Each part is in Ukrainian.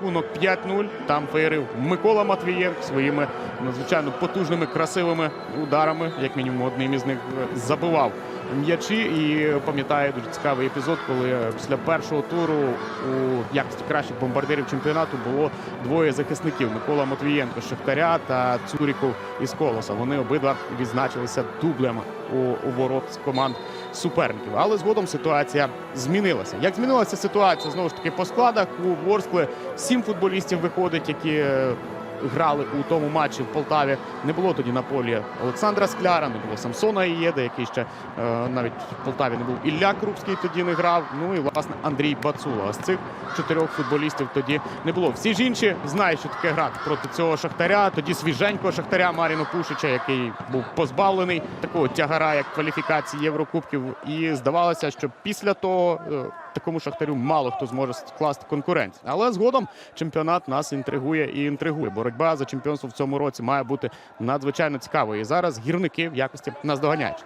рахунок 5-0. Там феєрив Микола Матвієнко своїми надзвичайно потужними, красивими ударами. Як мінімум, одним із них е, забивав м'ячі. І пам'ятаю дуже цікавий епізод, коли після першого туру у якості кращих бомбардирів чемпіонату було двоє захисників: Микола Матвієнко з Шахтаря та Цуріков із Колоса. Вони обидва відзначилися дублем у, у ворот з команд суперників. Але згодом ситуація змінилася. Як змінилася ситуація знову ж таки по складах у Ворскли сім футболістів виходить, які грали у тому матчі в Полтаві. Не було тоді на полі Олександра Скляра, не було Самсона Ієда, який ще е, навіть в Полтаві не був. Ілля Крупський тоді не грав. Ну і власне Андрій Бацула. А з цих чотирьох футболістів тоді не було. Всі ж інші знають, що таке грати проти цього шахтаря. Тоді свіженького шахтаря Маріно Пушича, який був позбавлений такого тягара, як кваліфікації Єврокубків. І здавалося, що після того е, такому шахтарю мало хто зможе скласти конкуренцію. Але згодом чемпіонат нас інтригує і інтригує. Боротьба за чемпіонство в цьому році має бути надзвичайно цікавою. І зараз гірники в якості наздоганяють.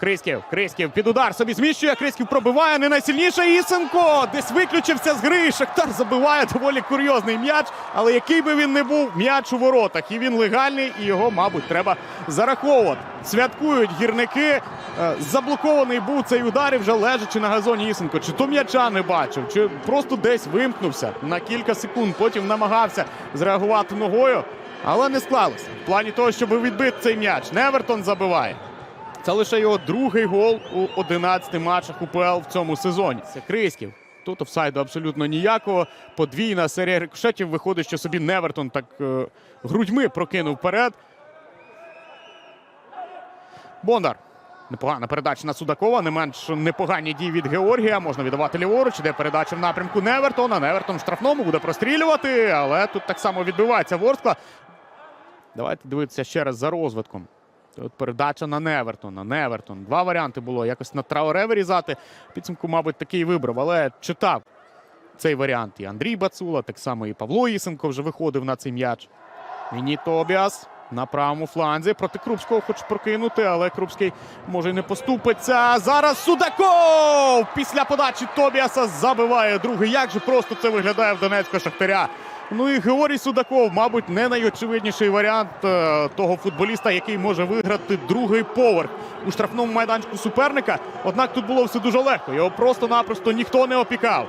Крисків, Крисків під удар собі зміщує. Крисків пробиває не найсильніше. Ісенко десь виключився з гри. Шахтар забиває доволі курйозний м'яч. Але який би він не був, м'яч у воротах. І він легальний, і його, мабуть, треба зараховувати. Святкують гірники. Е, Заблокований був цей удар і вже лежачи на газоні Ісенко. Чи то м'яча не бачив, чи просто десь вимкнувся на кілька секунд. Потім намагався зреагувати ногою, але не склалося. В плані того, щоб відбити цей м'яч. Невертон забиває. Це лише його другий гол у 11 матчах УПЛ в цьому сезоні. Це Криськів. Тут офсайду абсолютно ніякого. Подвійна серія рикошетів. Виходить, що собі Невертон так е, грудьми прокинув вперед. Бондар. Непогана передача на Судакова. Не менш непогані дії від Георгія. Можна віддавати ліворуч. Іде передача в напрямку Невертона. Невертон в штрафному буде прострілювати, але тут так само відбивається Ворскла. Давайте дивитися ще раз за розвитком. От передача на Невертона. Невертон. Два варіанти було. Якось на Трауре вирізати. Підсумку, мабуть, такий вибрав, але читав цей варіант. І Андрій Бацула, так само і Павло Ісенко вже виходив на цей м'яч. Віні Тобіас на правому фланзі. Проти Крупського хоче прокинути, але Крупський може не поступиться. Зараз Судаков! Після подачі Тобіаса забиває другий. Як же просто це виглядає в Донецького Шахтаря? Ну і Георгій Судаков, мабуть, не найочевидніший варіант е, того футболіста, який може виграти другий поверх у штрафному майданчику суперника. Однак тут було все дуже легко. Його просто-напросто ніхто не опікав.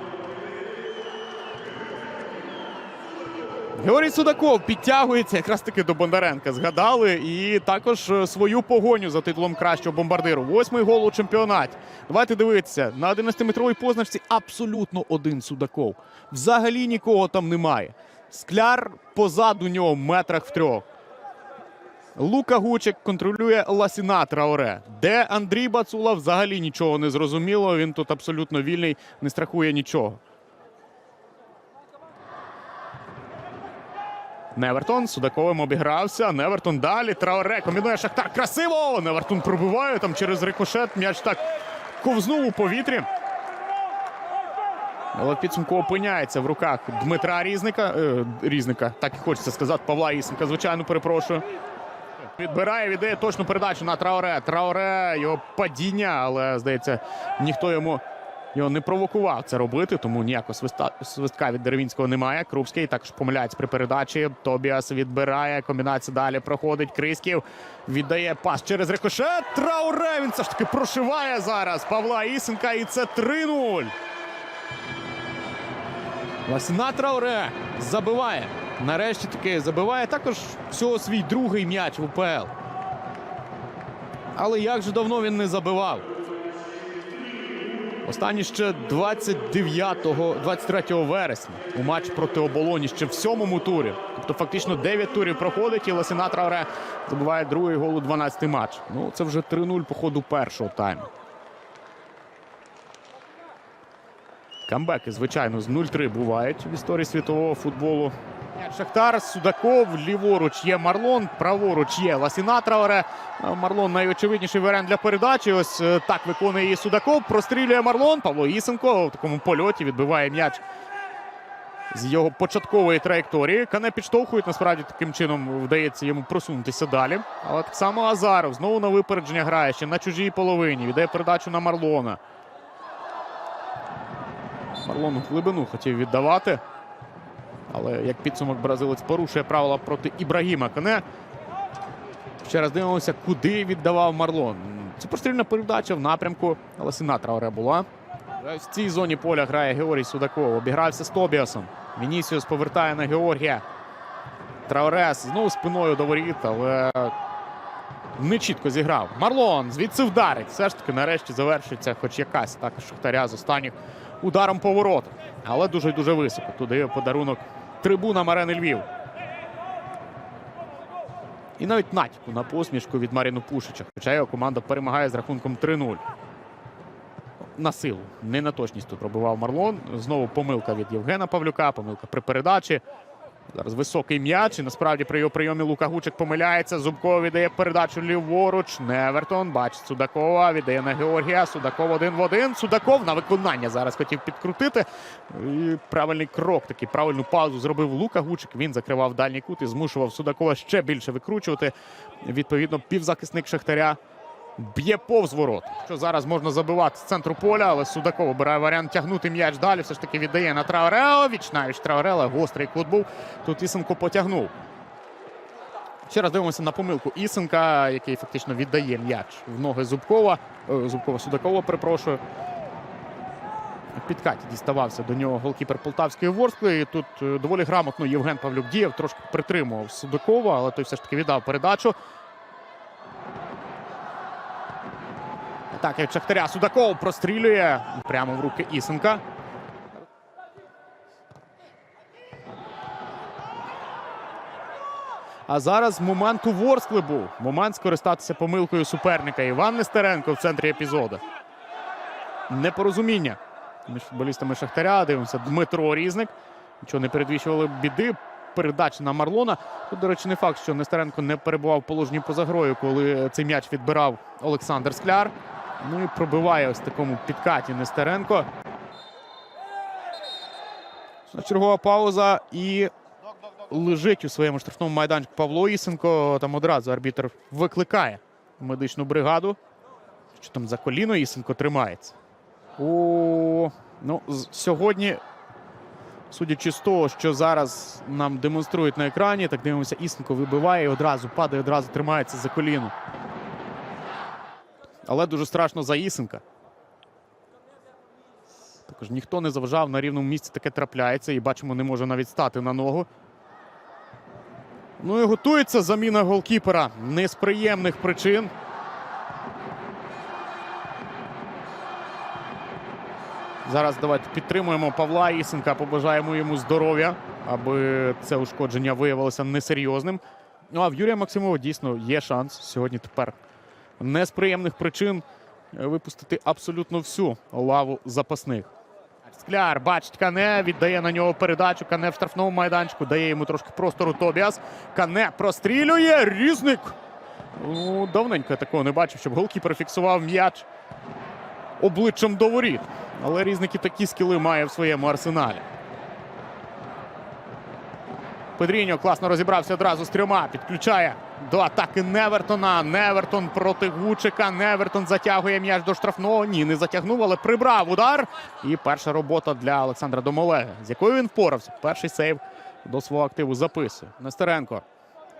Георгій Судаков підтягується якраз таки до Бондаренка. Згадали і також е, свою погоню за титулом кращого бомбардиру. Восьмий гол у чемпіонаті. Давайте дивитися. На 11-метровій позначці абсолютно один Судаков. Взагалі нікого там немає. Скляр позаду нього в метрах в трьох. Лука Гучик контролює Ласіна Траоре. Де Андрій Бацула взагалі нічого не зрозуміло. Він тут абсолютно вільний, не страхує нічого. Невертон Судаковим обігрався. Невертон далі. Траоре комбінує Шахтар. Красиво! Невертон пробиває там через рикошет. М'яч так ковзнув у повітрі. Але підсумку опиняється в руках Дмитра Різника. Е, Різника, так і хочеться сказати. Павла Ісенка, звичайно, перепрошую. Відбирає, віддає точну передачу на Траоре. Траоре, його падіння, але здається, ніхто йому його не провокував це робити, тому ніякого свиста, свистка від Деревінського немає. Крупський також помиляється при передачі. Тобіас відбирає. Комбінація далі проходить. Крисків віддає пас через рикошет. Трауре він все ж таки прошиває зараз Павла Ісенка. І це 3-0. Ласіна Трауре забиває. Нарешті таки забиває також всього свій другий м'яч в УПЛ. Але як же давно він не забивав? Останній ще 29-го, 23 вересня у матч проти оболоні ще в сьомому турі. Тобто фактично 9 турів проходить і Ласіна Трауре забиває другий гол у 12-й матч. Ну це вже 3-0 по ходу першого тайму. Камбеки, звичайно, з 0-3 бувають в історії світового футболу. Шахтар, Судаков, ліворуч є Марлон, праворуч є Ласіна Траоре. Е, Марлон найочевидніший варіант для передачі. Ось е, так виконує її Судаков. Прострілює Марлон. Павло Ісенко в такому польоті відбиває м'яч з його початкової траєкторії. Кане підштовхують. Насправді таким чином вдається йому просунутися далі. Але так само Азаров знову на випередження грає ще на чужій половині. Віддає передачу на Марлона. Марлон в глибину хотів віддавати. Але як підсумок бразилець порушує правила проти Ібрагіма Кане. Ще раз дивимося, куди віддавав Марлон. Це прострільна передача в напрямку, але Синатра Оре була. В цій зоні поля грає Георгій Судаков. Обігрався з Тобіасом. Вінісіус повертає на Георгія. Траорес знову спиною до воріт, але не чітко зіграв. Марлон звідси вдарить. Все ж таки, нарешті завершується хоч якась атака Шахтаря з останніх ударом по воротах. Але дуже-дуже високо. Туди подарунок трибунам арени Львів. І навіть натяку на посмішку від Маріну Пушича. Хоча його команда перемагає з рахунком 3-0. На силу, не на точність тут пробивав Марлон. Знову помилка від Євгена Павлюка, помилка при передачі. Зараз високий м'яч. І насправді при його прийомі Лука Гучик помиляється. Зубков віддає передачу ліворуч. Невертон бачить Судакова. Віддає на Георгія. Судаков один в один. Судаков на виконання зараз хотів підкрутити. І правильний крок, такий правильну паузу зробив Лука Гучик. Він закривав дальній кут і змушував Судакова ще більше викручувати. Відповідно, півзахисник Шахтаря б'є повз ворот. Що зараз можна забивати з центру поля, але Судаков обирає варіант тягнути м'яч далі. Все ж таки віддає на Траорео. Вічнавіч Траорела. Гострий кут був. Тут Ісенко потягнув. Ще раз дивимося на помилку Ісенка, який фактично віддає м'яч в ноги Зубкова. Е, Зубкова Судакова, перепрошую. Підкаті діставався до нього голкіпер Полтавської Ворскли. І тут е, доволі грамотно Євген Павлюк діяв, трошки притримував Судакова, але той все ж таки віддав передачу. Так, як Шахтаря Судаков прострілює прямо в руки Ісенка. А зараз момент у Ворскли був. Момент скористатися помилкою суперника. Іван Нестеренко в центрі епізоду. Непорозуміння між футболістами Шахтаря. Дивимося, Дмитро Різник. Нічого не передвіщували біди. Передача на Марлона. Тут, до речі, не факт, що Нестеренко не перебував в положенні поза грою, коли цей м'яч відбирав Олександр Скляр. Ну і пробиває ось такому підкаті Нестеренко. Чергова пауза і лежить у своєму штрафному майданчику Павло Ісенко. Там одразу арбітр викликає медичну бригаду. Що там за коліно Ісенко тримається. О, ну, сьогодні, судячи з того, що зараз нам демонструють на екрані, так дивимося, Ісенко вибиває і одразу падає, одразу тримається за коліно. Але дуже страшно за Ісенка. Також ніхто не заважав на рівному місці таке трапляється. І бачимо, не може навіть стати на ногу. Ну і готується заміна голкіпера. Не з приємних причин. Зараз давайте підтримуємо Павла Ісенка, побажаємо йому здоров'я, аби це ушкодження виявилося несерйозним. Ну а в Юрія Максимова дійсно є шанс сьогодні тепер не з приємних причин е, випустити абсолютно всю лаву запасних. Скляр бачить Кане, віддає на нього передачу. Кане в штрафному майданчику, дає йому трошки простору Тобіас. Кане прострілює. Різник. Ну, давненько такого не бачив, щоб голкіпер фіксував м'яч обличчям до воріт. Але і такі скіли має в своєму арсеналі. Педріньо класно розібрався одразу з трьома. Підключає до атаки Невертона. Невертон проти Гучика. Невертон затягує м'яч до штрафного. Ні, не затягнув, але прибрав удар. І перша робота для Олександра Домолеги, з якою він впорався. Перший сейв до свого активу записує. Нестеренко.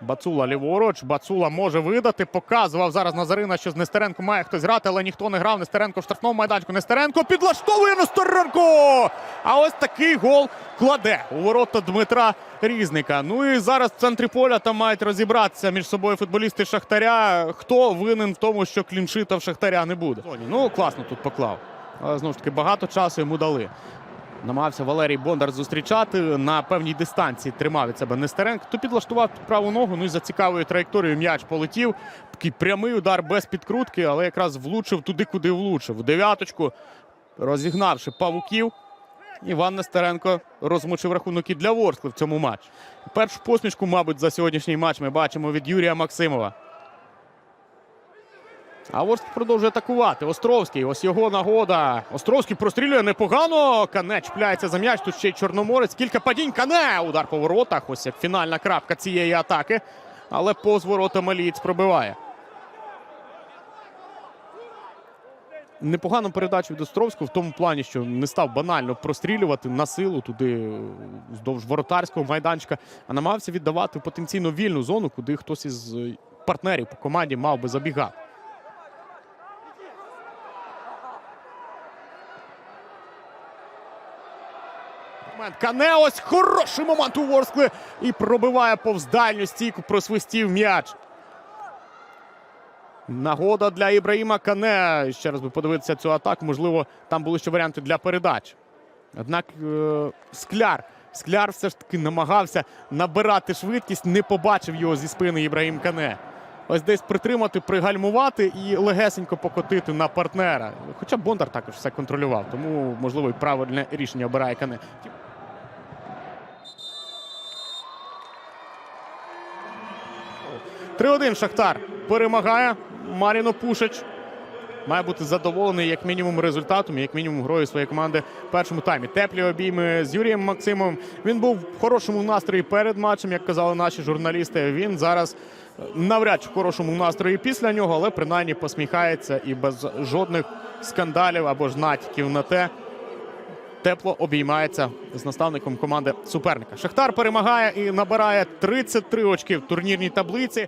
Бацула ліворуч. Бацула може видати. Показував зараз Назарина, що з Нестеренко має хтось грати, але ніхто не грав. Нестеренко в штрафному майданчику. Нестеренко підлаштовує Нестеренко! А ось такий гол кладе у ворота Дмитра Різника. Ну і зараз в центрі поля там мають розібратися між собою футболісти Шахтаря. Хто винен в тому, що кліншита в Шахтаря не буде? Ну класно тут поклав. Але знову ж таки багато часу йому дали. Намагався Валерій Бондар зустрічати на певній дистанції. Тримав від себе Нестеренко. То підлаштував під праву ногу. Ну і за цікавою траєкторією м'яч полетів. Такий прямий удар без підкрутки, але якраз влучив туди, куди влучив. В дев'яточку, розігнавши павуків. Іван Нестеренко розмочив рахунок і для Ворскли в цьому матчі. Першу посмішку, мабуть, за сьогоднішній матч ми бачимо від Юрія Максимова. А Ворск продовжує атакувати. Островський. Ось його нагода. Островський прострілює непогано. Кане чіпляється за м'яч. Тут ще й Чорноморець. Кілька падінь. Кане. Удар по воротах. Ось як фінальна крапка цієї атаки. Але повз ворота Малієць пробиває. Непогану передачу від Островського в тому плані, що не став банально прострілювати на силу туди вздовж воротарського майданчика, а намагався віддавати потенційно вільну зону, куди хтось із партнерів по команді мав би забігати. Момент Кане, ось хороший момент у Ворскли і пробиває повз дальню стійку, просвистів м'яч. Нагода для Ібраїма Кане. Ще раз би подивитися цю атаку. Можливо, там були ще варіанти для передач. Однак е, скляр. Скляр все ж таки намагався набирати швидкість, не побачив його зі спини Ібраїм Кане. Ось десь притримати, пригальмувати і легесенько покотити на партнера. Хоча Бондар також все контролював, тому, можливо, і правильне рішення обирає Кане. 3-1 Шахтар перемагає. Маріно Пушич має бути задоволений як мінімум результатом, як мінімум грою своєї команди в першому таймі. Теплі обійми з Юрієм Максимовим. Він був в хорошому настрої перед матчем, як казали наші журналісти. Він зараз е, навряд чи в хорошому настрої після нього, але принаймні посміхається і без жодних скандалів або ж натяків на те. Тепло обіймається з наставником команди суперника. Шахтар перемагає і набирає 33 очки в турнірній таблиці.